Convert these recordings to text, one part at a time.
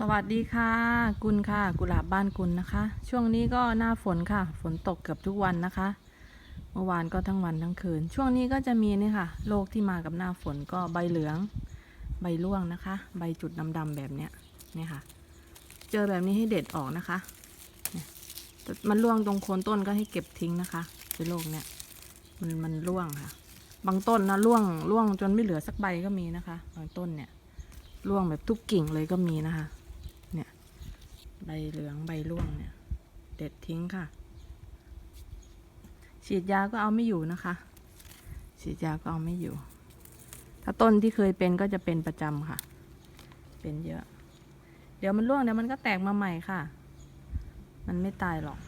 สวัสดีค่ะ กุลค่ะ กุหลาบบ้านกุลนะคะ ช่วงนี้ก็หน้าฝนค่ะ ฝนตกเกือบทุกวันนะคะ เมื่อวานก็ทั้งวันทั้งคืน ช่วงนี้ก็จะมีนี่ค่ะโรคที่มากับหน้าฝนก็ใบเหลือง ใบร่วงนะคะ ใบจุดดำๆแบบเนี้ยเนี่ยค่ะ เจอแบบนี้ให้เด็ดออกนะคะเนี่ยมันร่วงตรงโคนต้นก็ให้เก็บทิ้งนะคะคือโรคเนี่ยมันมันร่วงค่ะ บางต้นนะร่วงร่วงจนไม่เหลือสักใบก็มีนะคะ บางต้นเนี่ยร่วงแบบทุกกิ่งเลยก็มีนะคะ ใบเหลืองใบร่วงเนี่ย เด็ดทิ้งค่ะ ฉีดยาก็เอาไม่อยู่นะคะ ฉีดยาก็เอาไม่อยู่ ถ้าต้นที่เคยเป็นก็จะเป็นประจำค่ะ เป็นเยอะ เดี๋ยวมันร่วงเดี๋ยวมันก็แตกมาใหม่ค่ะ มันไม่ตายหรอก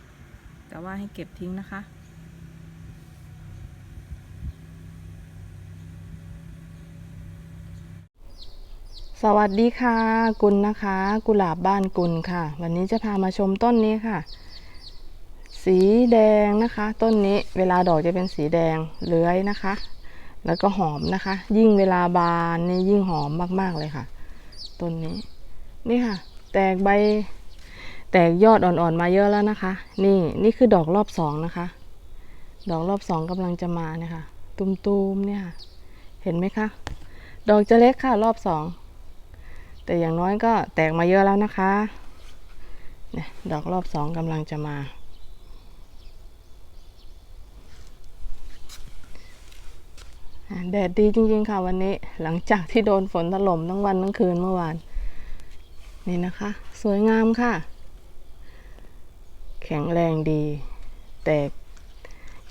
แต่ว่าให้เก็บทิ้งนะคะ สวัสดีค่ะกุลนะคะ กุหลาบบ้านกุลค่ะ วันนี้จะพามาชมต้นนี้ค่ะ สีแดงนะคะ ต้นนี้เวลาดอกจะเป็นสีแดงเลื้อยนะคะ แล้วก็หอมนะคะ ยิ่งเวลาบานนี่ยิ่งหอมมากๆเลยค่ะ ต้นนี้นี่ค่ะ แตกใบ แตกยอดอ่อนๆมาเยอะแล้วนะคะ นี่นี่คือดอกรอบสองนะคะ ดอกรอบสองกำลังจะมาเนี่ยค่ะ ตุมๆเนี่ยเห็นไหมคะดอกจะเล็กค่ะ รอบสอง แต่อย่างน้อยก็แตกมาเยอะแล้วนะคะเนี่ยดอกรอบสองกำลังจะมาอ่าแดดดีจริงๆค่ะวันนี้หลังจากที่โดนฝนถล่มทั้งวันทั้งคืนเมื่อวาน นี่นะคะ สวยงามค่ะ แข็งแรงดี แตก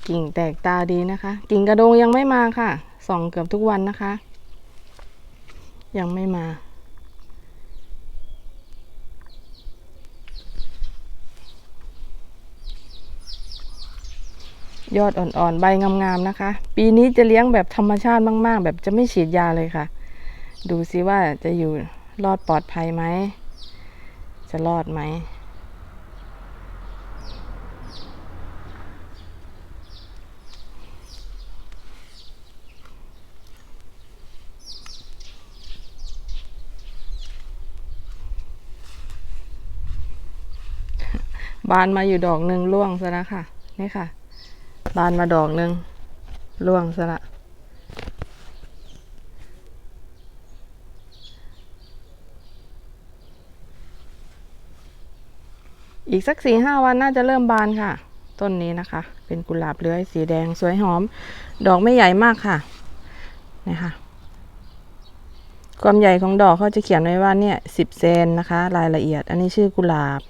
กิ่งแตกตาดีนะคะ กิ่งกระโดงยังไม่มาค่ะส่องเกือบทุกวันนะคะ ยังไม่มา ยอดอ่อนๆ ใบงามๆนะคะ ปีนี้จะเลี้ยงแบบธรรมชาติมาก ๆ แบบจะไม่ฉีดยาเลยค่ะ ดูซิว่าจะอยู่รอดปลอดภัยไหม จะรอดไหม บานมาอยู่ดอกหนึ่งร่วงซะแล้วค่ะ นี่ค่ะ บานมาดอกหนึ่งร่วงซะละอีกสักสี่ห้าวันน่าจะเริ่มบานค่ะ ต้นนี้นะคะ เป็นกุหลาบเลื้อยสีแดงสวยหอม ดอกไม่ใหญ่มากค่ะนี่ค่ะความใหญ่ของดอกเขาจะเขียนไว้ว่าเนี่ยสิบเซนนะคะ รายละเอียด อันนี้ชื่อกุหลาบ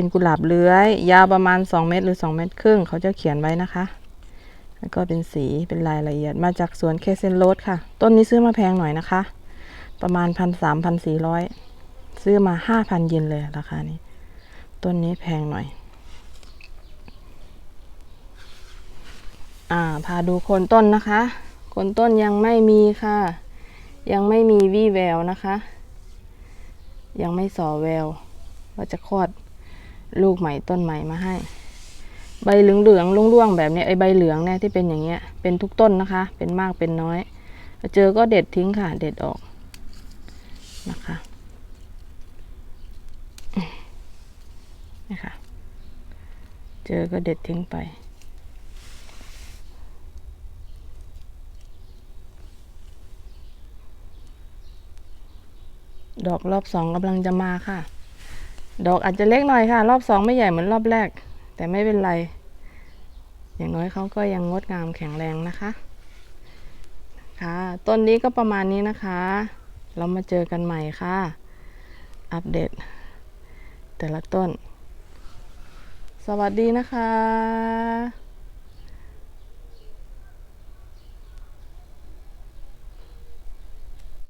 เป็นกุหลาบเลื้อย ยาวประมาณ 2 เมตรหรือ 2 เมตรครึ่ง เขาจะเขียนไว้นะคะ แล้วก็เป็นสีเป็นรายละเอียดมาจากสวนเคเซนโรสค่ะ ต้นนี้ซื้อมาแพงหน่อยนะคะ ประมาณพันสามพันสี่ร้อยซื้อมาห้าพันเยนเลยราคานี้ ต้นนี้แพงหน่อย อ่า พาดูโคนต้นนะคะโคนต้นยังไม่มีค่ะ ยังไม่มีวี่แววนะคะ ยังไม่สอแววว่าจะคลอด ลูกใหม่ต้นใหม่มาให้ ใบเหลืองเหลืองๆร่วงๆแบบนี้ไอใบเหลืองเนี่ยที่เป็นอย่างเงี้ยเป็นทุกต้นนะคะ เป็นมากเป็นน้อย เจอก็เด็ดทิ้งค่ะ เด็ดออกนะคะนี่ค่ะ เจอก็เด็ดทิ้งไปดอกรอบสองกำลังจะมาค่ะ ดอกอาจจะเล็กหน่อยค่ะ รอบสองไม่ใหญ่เหมือนรอบแรก แต่ไม่เป็นไร อย่างน้อยเขาก็ยังงดงามแข็งแรงนะคะค่ะต้นนี้ก็ประมาณนี้นะคะ เรามาเจอกันใหม่ค่ะ อัปเดต แต่ละต้น สวัสดีนะคะ